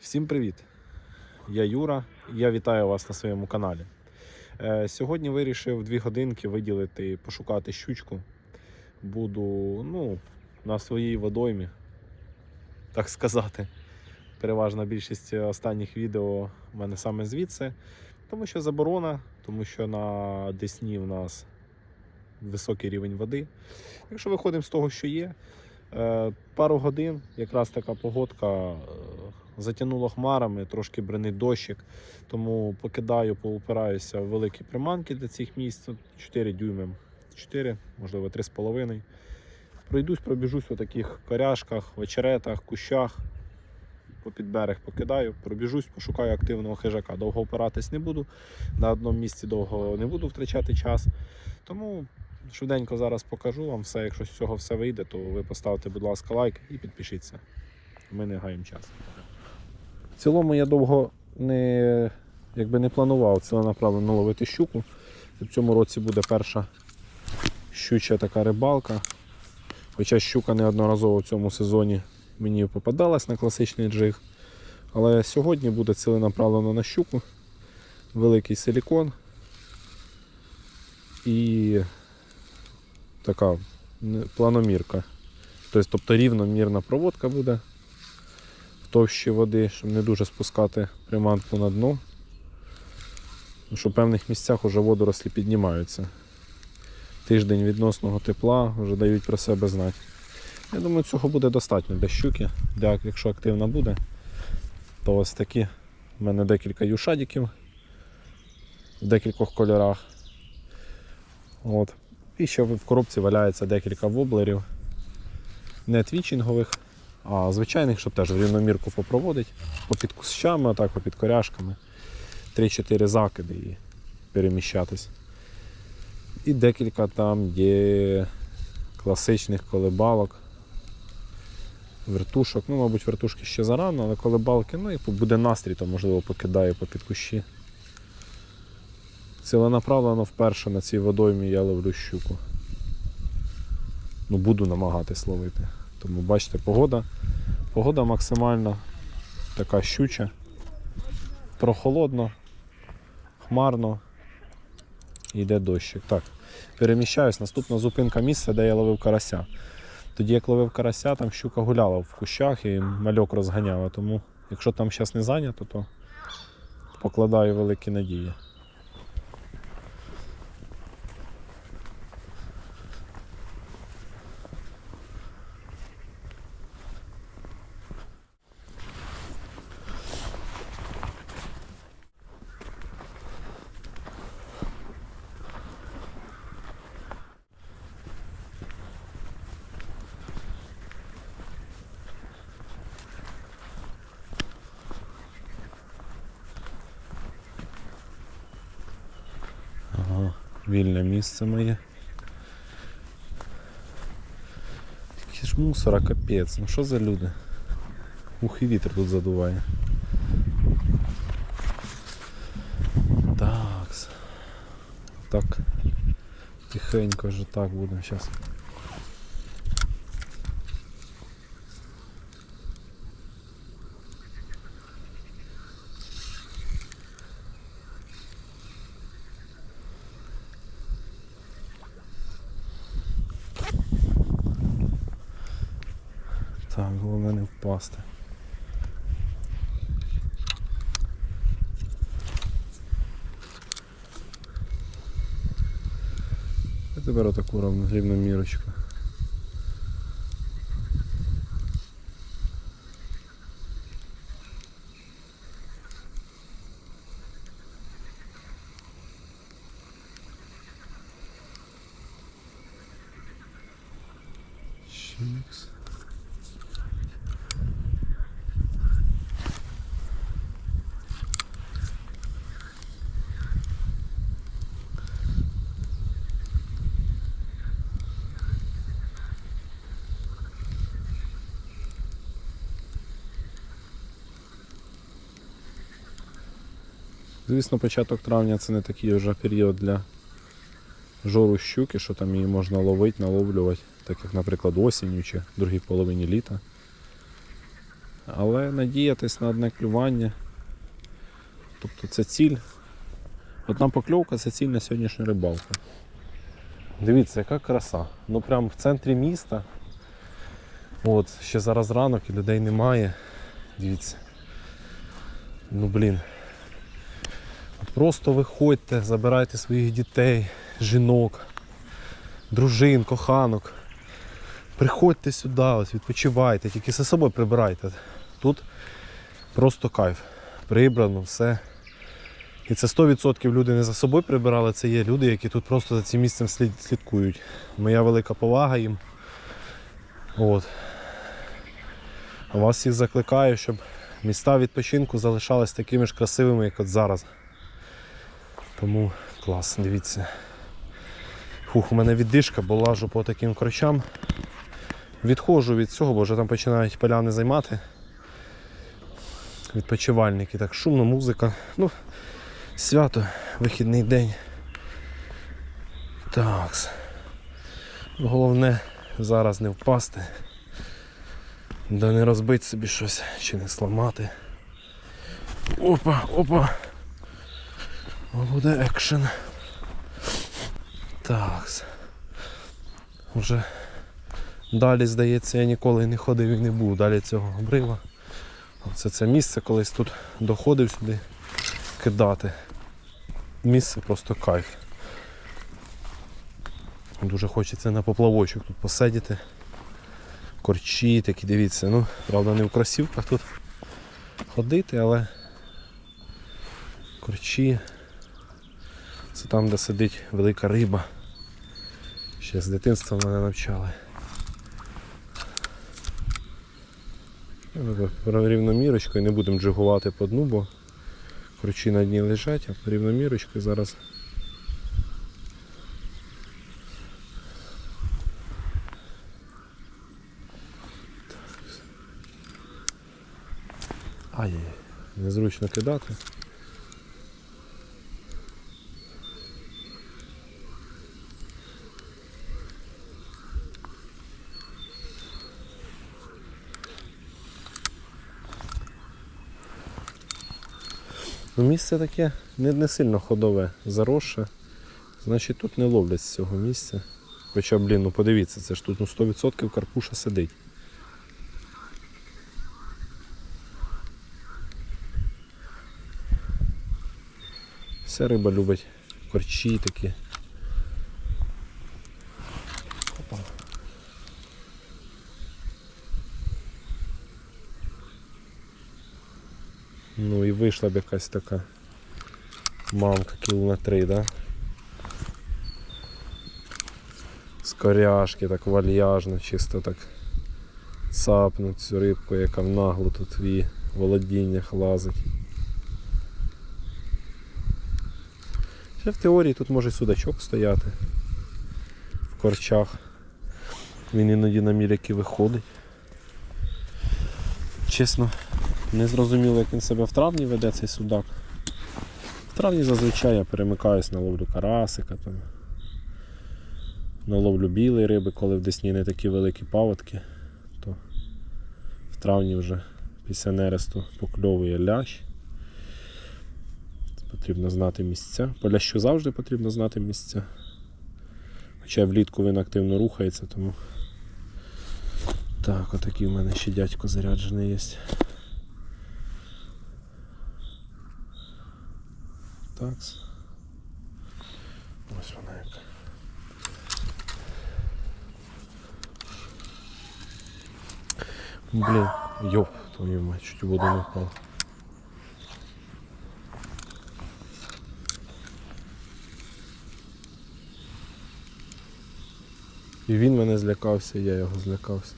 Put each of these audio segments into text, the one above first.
Всім привіт! Я Юра, і я вітаю вас на своєму каналі. Е, Сьогодні вирішив дві годинки виділити, пошукати щучку. Буду ну, на своїй водоймі, так сказати. Переважна більшість останніх відео в мене саме звідси, тому що заборона, тому що на Десні в нас високий рівень води. Якщо виходимо з того, що є, е, пару годин, якраз така погодка. Затягнуло хмарами, трошки бренить дощик, тому покидаю, поупираюся в великі приманки для цих місць. 4 дюйми, 4, можливо, 3,5. Пройдусь, пробіжусь у таких коряшках, вечеретах, кущах. Попід берег покидаю, пробіжусь, пошукаю активного хижака. Довго опиратись не буду, на одному місці довго не буду втрачати час. Тому швиденько зараз покажу вам все. Якщо з цього все вийде, то ви поставте, будь ласка, лайк і підпишіться. Ми не гаємо час. В цілому я довго не, якби не планував ціленаправленно ловити щуку. В цьому році буде перша щуча така рибалка. Хоча щука неодноразово в цьому сезоні мені попадалась на класичний джиг. Але сьогодні буде ціленаправлено на щуку. Великий силікон і така планомірка. Тобто, рівномірна проводка буде товщі води, щоб не дуже спускати приманку на дно. Тому що в певних місцях вже водорослі піднімаються. Тиждень відносного тепла вже дають про себе знати. Я думаю, цього буде достатньо для щуки. Для, якщо активна буде, то ось такі. У мене декілька юшадиків в декількох кольорах. От. І ще в коробці валяється декілька воблерів. Не твічингових, а звичайних, щоб теж рівномірку попроводить, попід кущами, отак, попід коряшками. 3-4 закиди і переміщатись. І декілька там є класичних колебалок, вертушок. Ну, мабуть, вертушки ще зарано, але колебалки, ну і буде настрій, то можливо покидаю попід кущі. Ціленаправлено вперше на цій водоймі я ловлю щуку. Ну, буду намагатись ловити. Тому бачите, погода. Погода максимально така щуча. Прохолодно, хмарно. Йде дощик. Так, переміщаюсь. Наступна зупинка місце, де я ловив карася. Тоді як ловив карася, там щука гуляла в кущах і мальок розганяла. Тому якщо там зараз не зайнято, то покладаю великі надії. Вільне місце моє. Який ж мусора капець, ну що за люди? Ух, і вітер тут задуває. Такс. Так. Тихенько вже так будемо зараз. Так, головне не впасти. Я тепер отаку ровно рівномірочку. Звісно, початок травня це не такий вже період для жору щуки, що там її можна ловити, наловлювати, так як, наприклад, осінню чи другій половині літа. але надіятись на одне клювання. Тобто це ціль. Одна покльовка це ціль на сьогоднішню рибалку. Дивіться, яка краса. Ну прямо в центрі міста. От, ще зараз ранок і людей немає. Дивіться. Ну блін. Просто виходьте, забирайте своїх дітей, жінок, дружин, коханок. Приходьте сюди, ось, відпочивайте, тільки за собою прибирайте. Тут просто кайф. Прибрано, все. І це 100% люди не за собою прибирали, це є люди, які тут просто за цим місцем слідкують. Моя велика повага їм. От. Вас всіх закликаю, щоб міста відпочинку залишались такими ж красивими, як от зараз. Тому клас, дивіться. Фух, у мене віддишка, бо лажу по таким корчам. Відходжу від цього, бо вже там починають поляни займати. Відпочивальники, так шумно, музика. Ну, свято, вихідний день. Так. Головне зараз не впасти. Да не розбити собі щось чи не сламати. Опа, опа. Буде екшен. Так. Вже далі, здається, я ніколи не ходив і не був далі цього обрива. Це це місце колись тут доходив сюди кидати. Місце просто кайф. Дуже хочеться на поплавочок тут посидіти. Корчі такі, дивіться, ну, правда, не в кросівках тут ходити, але корчі. Це там, де сидить велика риба. Ще з дитинства мене навчали. Рівномірочкою не будемо джигувати по дну, бо корчі на дні лежать, а рівномірочкою зараз. Ай, незручно кидати. Ну, місце таке не, не сильно ходове, заросше. Значить тут не ловлять з цього місця. Хоча, блін, ну подивіться, це ж тут ну, 100% карпуша сидить. Вся риба любить корчі такі. Опа. Ну і вийшла б якась така мамка кіл на три, да? З коряшки, так вальяжно, чисто так цапнуть цю рибку, яка в наглу тут в її володіннях лазить. Ще в теорії тут може судачок стояти в корчах. Він іноді на міляки виходить. Чесно, не зрозуміло, як він себе в травні веде цей судак. В травні зазвичай я перемикаюсь на ловлю карасика, там, на ловлю білої риби, коли в Десні не такі великі паводки, то в травні вже після нересту покльовує лящ. Потрібно знати місця. По лящу завжди потрібно знати місця. Хоча влітку він активно рухається, тому. Так, отакий в мене ще дядько заряджений є. Так. Ось вона яка. Блін, йоп, твою мать, чуть воду не впав. І він мене злякався, я його злякався.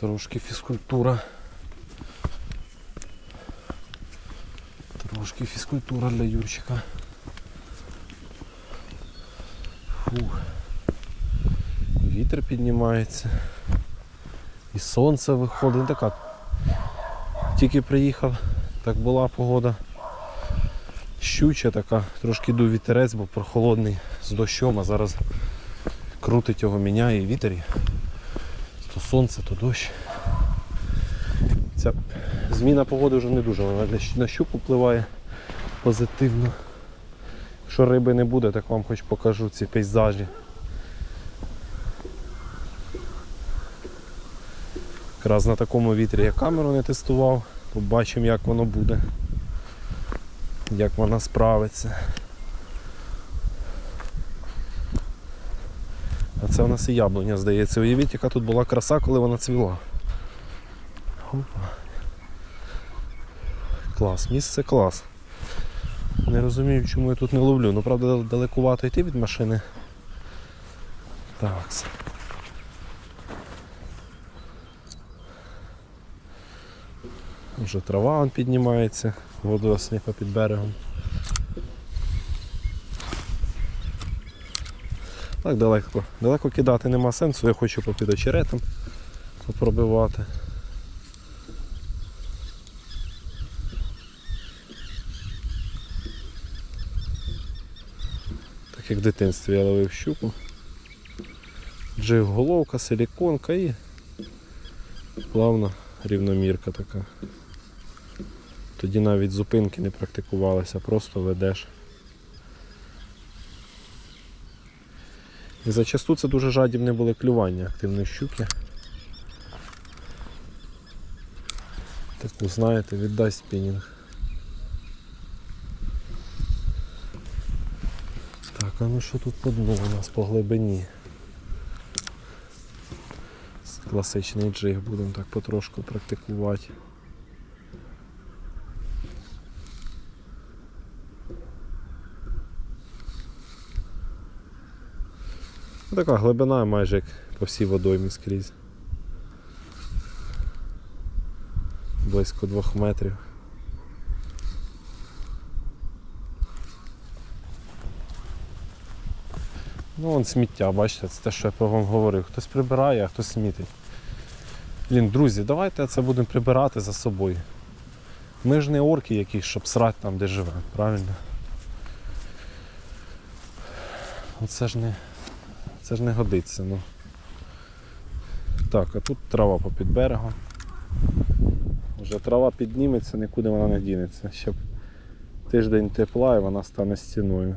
Трошки фізкультура. Трошки фізкультура для Юрчика. Фух. вітер піднімається. І сонце виходить. Така. Тільки приїхав, так була погода. Щуча така, трошки дув вітерець, бо прохолодний з дощом, а зараз крутить його, міняє і вітер. То сонце, то дощ. Ця зміна погоди вже не дуже, вона на щуку впливає позитивно. Якщо риби не буде, так вам хоч покажу ці пейзажі. Якраз на такому вітрі я камеру не тестував, побачимо як воно буде, як вона справиться. А це в нас і яблуня, здається. Уявіть, яка тут була краса, коли вона цвіла. Опа. Клас, місце клас. Не розумію, чому я тут не ловлю. Ну, правда, далекувато йти від машини. Так. Вже трава он піднімається, водорослі під берегом. Так далеко. Далеко кидати нема сенсу, я хочу попід очеретом попробивати. Так як в дитинстві я ловив щуку. Джиг головка, силіконка і плавна рівномірка така. Тоді навіть зупинки не практикувалися, просто ведеш. І зачасту це дуже жадібне були клювання активної щуки. Таку, знаєте, віддай спінінг. Так, а ну що тут по дну у нас по глибині? Класичний джиг будемо так потрошку практикувати. Така глибина майже як по всій водоймі скрізь. Близько двох метрів. Ну вон сміття, бачите, це те, що я про вам говорив. Хтось прибирає, а хтось смітить. Блін, друзі, давайте це будемо прибирати за собою. Ми ж не орки якісь, щоб срати там, де живемо, правильно? Це ж не, це ж не годиться. Ну. Так, а тут трава попід берегом. Вже трава підніметься, нікуди вона не дінеться. Ще тиждень тепла і вона стане стіною.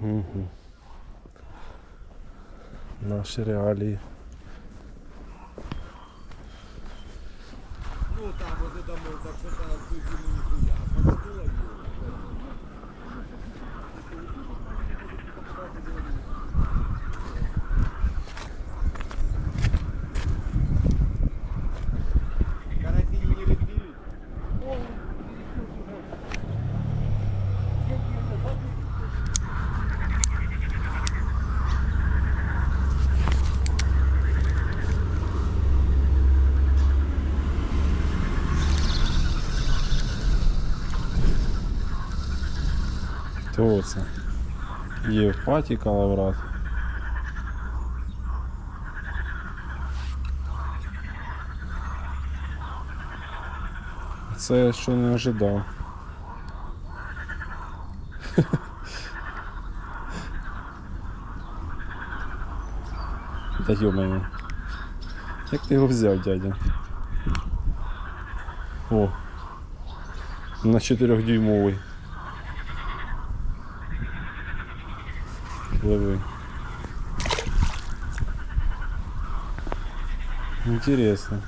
Угу. Наші реалії. Ну там вот это мы так что Хто це? Євпатій Калаврат. Я що не ожидав. Та йомаю. Як ти його взяв, дядя? О. На 4-дюймовий. Пливи. Интересно.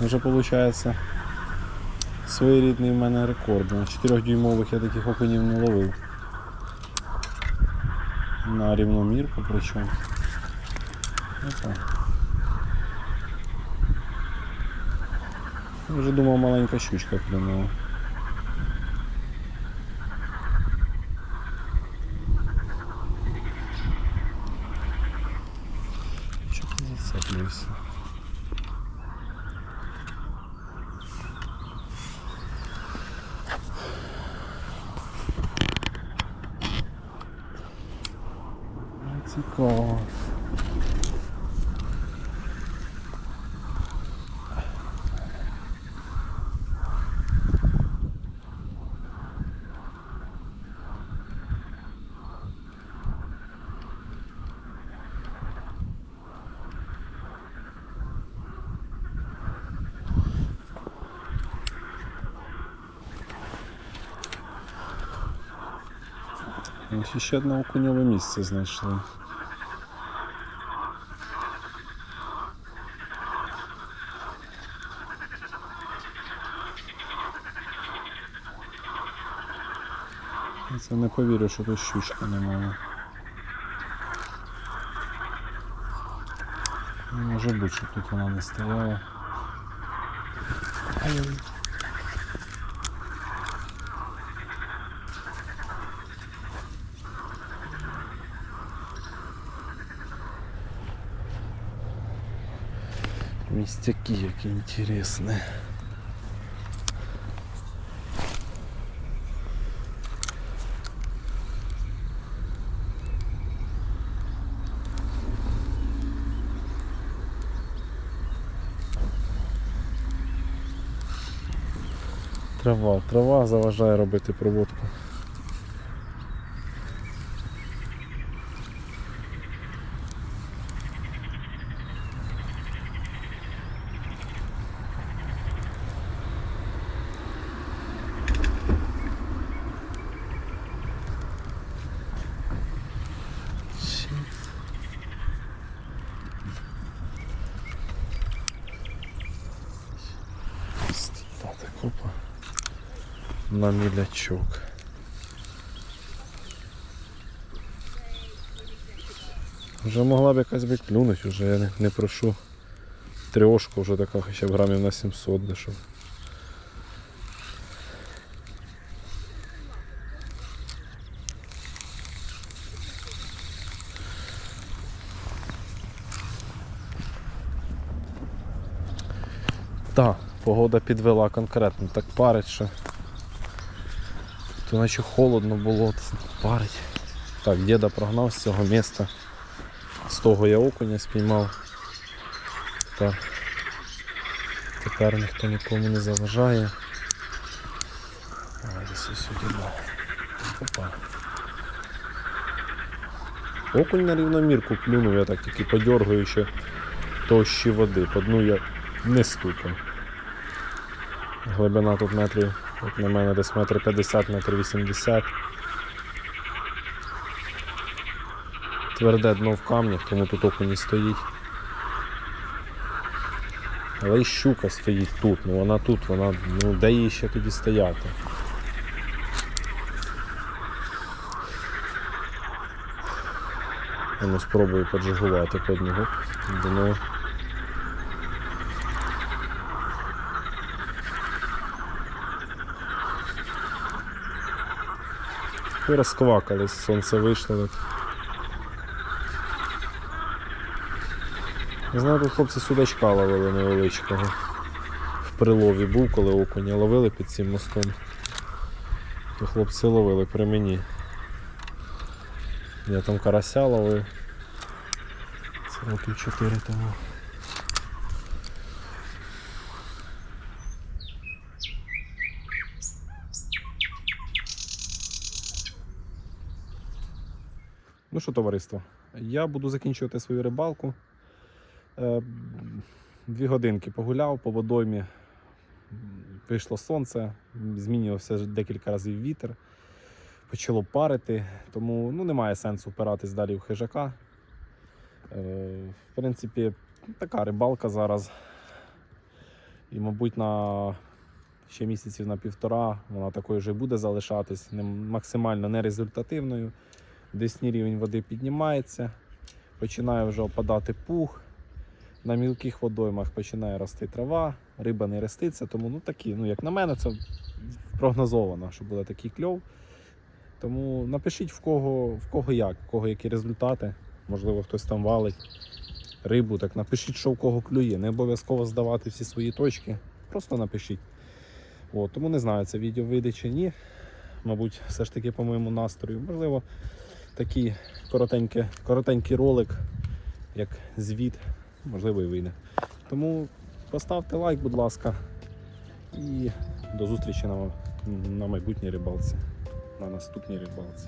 Уже получается своєрідний в мене рекорд. На 4-дюймових я таких окунів не ловив. На рівномірку причому. Опа. Я Вже думав маленька щучка клюнула. Ось Ще одне окуньове місце знайшли. Це не повірю, що тут щучка немає. Не може бути, що тут вона не стояла. Містяки які інтересні. Трава, трава заважає робити проводку. На мілячок. Вже могла б якась би клюнуть, вже я не, не прошу. Трьошка вже така хоча б грамів на 700 би. Так, погода підвела конкретно, так парить, що то наче холодно було, парить. Так, діда прогнав з цього міста. З того я окуня спіймав. Тепер, тепер ніхто нікому не заважає. Сюди. Опа. Окунь на рівномірку клюнув, я так тільки подергаю ще товщі води. По дну я не стукав. Глибина тут метрів, як на мене, десь метр 50, метр 80. Тверде дно в камнях, тому тут окуні стоїть. Але і щука стоїть тут, ну вона тут, вона, ну де їй ще тоді стояти? Я ну, спробую поджигувати по дну. Гоп, дно. І розквакались, сонце вийшло. Я знаю, тут хлопці судачка ловили невеличкого. В прилові був, коли окуня ловили під цим мостом. То хлопці ловили при мені. Я там карася ловив. Це років 4 тому. Що, товариство, я буду закінчувати свою рибалку. Е, Дві годинки погуляв по водоймі. Вийшло сонце, змінювався декілька разів вітер, почало парити, тому ну, немає сенсу впиратись далі в хижака. Е, В принципі, така рибалка зараз. І, мабуть, на ще місяців на півтора вона такою вже буде залишатись, максимально нерезультативною. Десні рівень води піднімається, починає вже опадати пух. На мілких водоймах починає рости трава, риба не роститься, тому ну такі, ну як на мене, це прогнозовано, що буде такий кльов. Тому напишіть в кого, в кого як, в кого які результати. Можливо, хтось там валить рибу, так напишіть, що в кого клює. Не обов'язково здавати всі свої точки. Просто напишіть. От, тому не знаю, це відео вийде чи ні. Мабуть, все ж таки по моєму настрою. Можливо, такий коротенький, коротенький ролик, як звіт, можливо, і вийде. Тому поставте лайк, будь ласка, і до зустрічі на, на майбутній рибалці, на наступній рибалці.